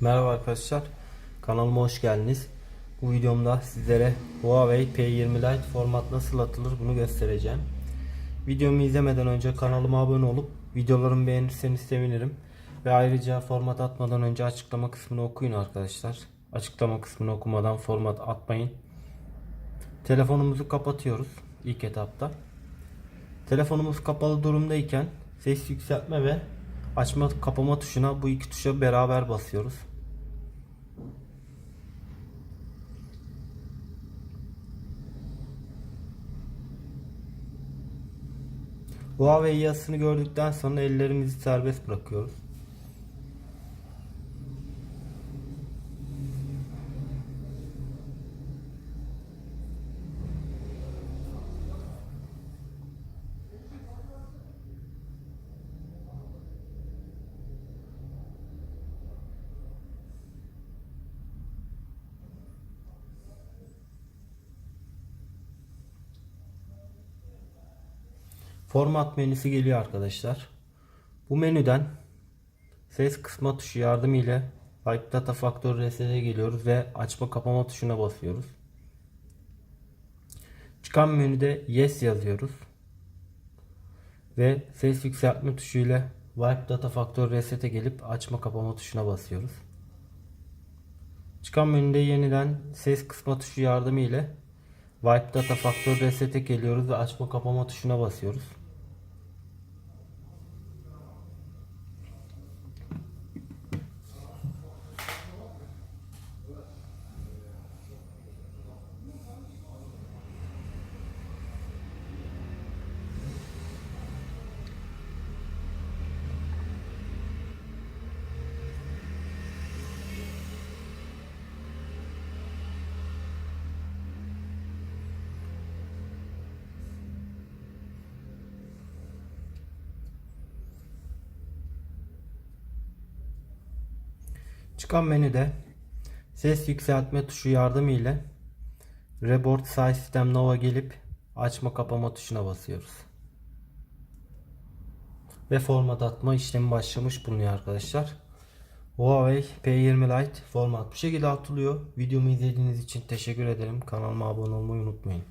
Merhaba arkadaşlar. Kanalıma hoş geldiniz. Bu videomda sizlere Huawei P20 Lite format nasıl atılır bunu göstereceğim. Videomu izlemeden önce kanalıma abone olup videolarımı beğenirseniz sevinirim. Ve ayrıca format atmadan önce açıklama kısmını okuyun arkadaşlar. Açıklama kısmını okumadan format atmayın. Telefonumuzu kapatıyoruz ilk etapta. Telefonumuz kapalı durumdayken ses yükseltme ve açma kapama tuşuna bu iki tuşa beraber basıyoruz. Huawei yazısını gördükten sonra ellerimizi serbest bırakıyoruz. Format menüsü geliyor arkadaşlar. Bu menüden ses kısma tuşu yardımıyla Wipe Data Factory Reset'e geliyoruz ve açma kapama tuşuna basıyoruz. Çıkan menüde Yes yazıyoruz. Ve ses yükseltme tuşuyla Wipe Data Factory Reset'e gelip açma kapama tuşuna basıyoruz. Çıkan menüde yeniden ses kısma tuşu yardımıyla Wipe Data Factory Reset'e geliyoruz ve açma kapama tuşuna basıyoruz. Çıkan menüde ses yükseltme tuşu yardımıyla Reboard Size System Nova gelip açma kapama tuşuna basıyoruz. Ve format atma işlemi başlamış bulunuyor arkadaşlar. Huawei P20 Lite format bu şekilde atılıyor. Videomu izlediğiniz için teşekkür ederim. Kanalıma abone olmayı unutmayın.